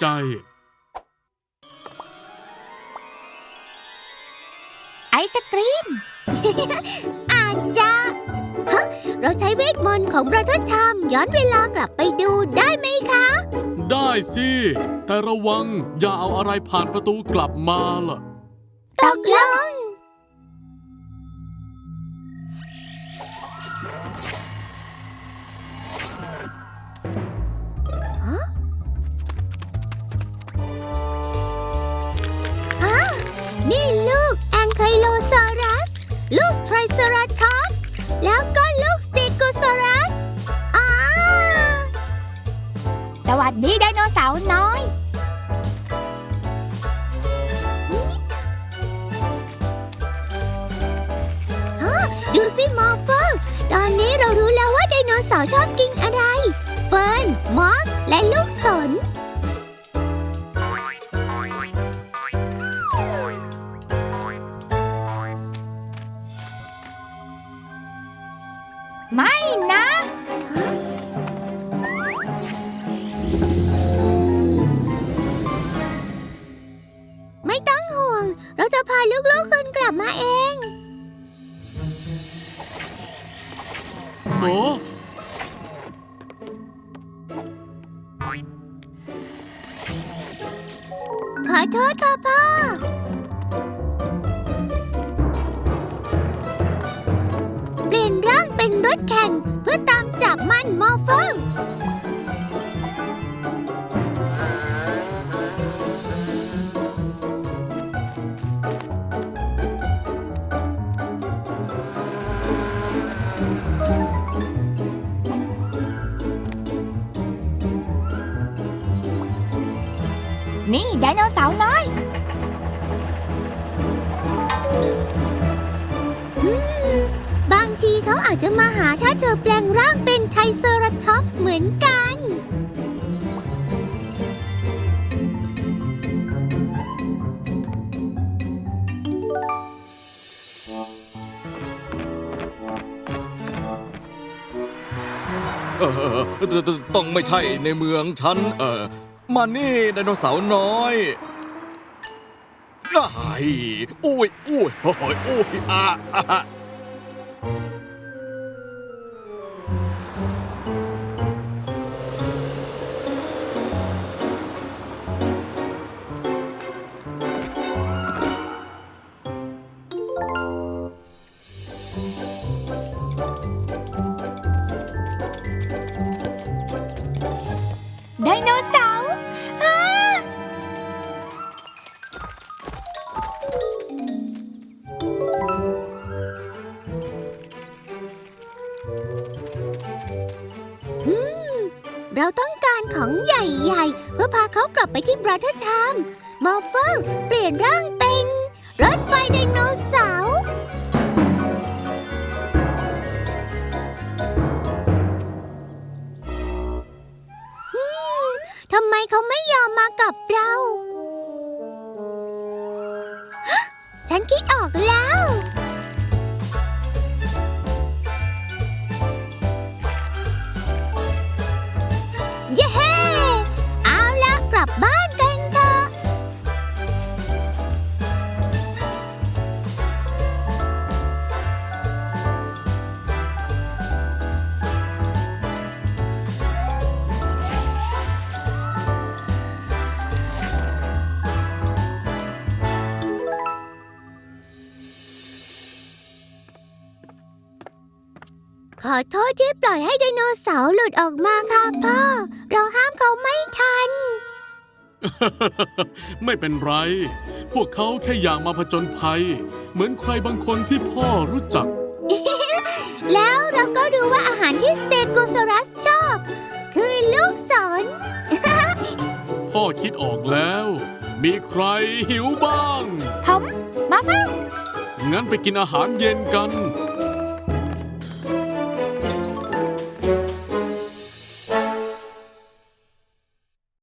ใจ ไอศกรีม อาจจะฮะเราใช้เวทมนต์ของบร o เ e อร์ทมย้อนเวลากลับไปดูได้ไหมคะ ได้สิ แต่ระวังอย่าเอาอะไรผ่านประตูกลับมาล่ะ ตกลงาน้อย ดูสิมอร์เฟอร์ตอนนี้เรารู้แล้วว่าไดโนเสาร์ชอบกิน โอ้ขอโทษค่ะพ่อ เปลี่ยนร่างเป็นรถแข่งเพื่อตามจับมันมอร์เฟอ นี่ไดโนเสาร์น้อยบางทีเขาอาจจะมาหาถ้าเธอแปลงร่างเป็นไทรเซอราทอปส์เหมือนกัน เออตตต้องไม่ใช่ในเมืองฉันเออ มานี่ไดโนเสาร์น้อยไอ้อุ้ยอุ้ยโอ้ยอุ้ยอะ เราต้องการของใหญ่ๆ เพื่อพาเขากลับไปที่บราเธอร์ไทม์มอฟเฟอร์เปลี่ยนร่างเป็น รถไฟไดโนเสาร์ ขอโทษที่ปล่อยให้ไดโนเสาร์หลุดออกมาค่ะพ่อ เราห้ามเขาไม่ทัน ไม่เป็นไร พวกเขาแค่อยากมาผจญภัย เหมือนใครบางคนที่พ่อรู้จัก แล้วเราก็รู้ว่าอาหารที่สเตโกซอรัสชอบ คือลูกศร พ่อคิดออกแล้ว มีใครหิวบ้าง ผม มาฟังงั้นไปกินอาหารเย็นกันอ